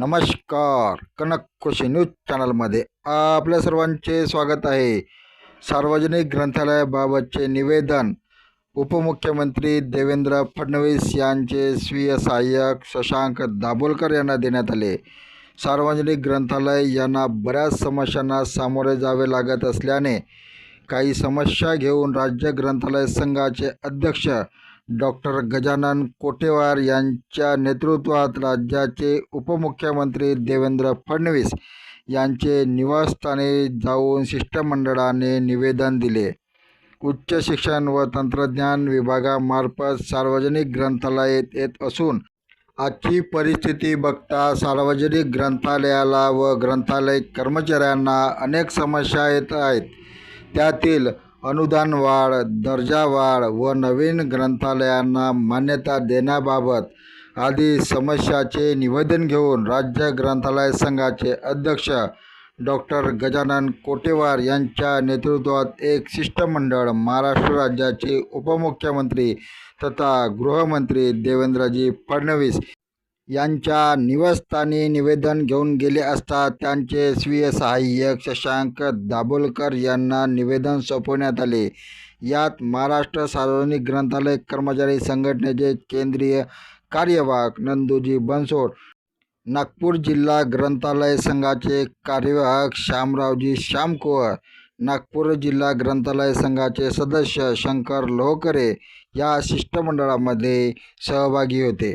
नमस्कार. कनक खुशी न्यूज चॅनलमध्ये आपल्या सर्वांचे स्वागत आहे. सार्वजनिक ग्रंथालयाबाबतचे निवेदन उपमुख्यमंत्री देवेंद्र फडणवीस यांचे स्वीय सहाय्यक शशांक दाभोलकर यांना देण्यात आले. सार्वजनिक ग्रंथालय यांना बऱ्याच समस्यांना सामोरे जावे लागत असल्याने काही समस्या घेऊन राज्य ग्रंथालय संघाचे अध्यक्ष डॉक्टर गजानन कोटेवार यांच्या नेतृत्वात राज्याचे उपमुख्यमंत्री देवेंद्र फडणवीस यांचे निवासस्थानी जाऊन शिष्टमंडळाने निवेदन दिले. उच्च शिक्षण व तंत्रज्ञान विभागामार्फत सार्वजनिक ग्रंथालयात येत असून आजची परिस्थिती बघता सार्वजनिक ग्रंथालयाला व ग्रंथालय कर्मचाऱ्यांना अनेक समस्या येत आहेत. त्यातील अनुदान वाढ दर्जा वाढ व नवीन ग्रंथालयांना मान्यता देण्याबाबत आदी समस्याचे निवेदन घेऊन राज्य ग्रंथालय संघाचे अध्यक्ष डॉक्टर गजानन कोटेवार यांच्या नेतृत्वात एक शिष्टमंडळ महाराष्ट्र राज्याचे उपमुख्यमंत्री तथा गृहमंत्री देवेंद्रजी फडणवीस यांच्या निवासस्थानी निवेदन घेऊन गेले असता त्यांचे स्वीय सहाय्यक शशांक दाभोलकर यांना निवेदन सोपवण्यात आले. यात महाराष्ट्र सार्वजनिक ग्रंथालय कर्मचारी संघटनेचे केंद्रीय कार्यवाहक नंदूजी बनसोड नागपूर जिल्हा ग्रंथालय संघाचे कार्यवाहक श्यामरावजी श्यामकुवर नागपूर जिल्हा ग्रंथालय संघाचे सदस्य शंकर लोहकरे या शिष्टमंडळामध्ये सहभागी होते.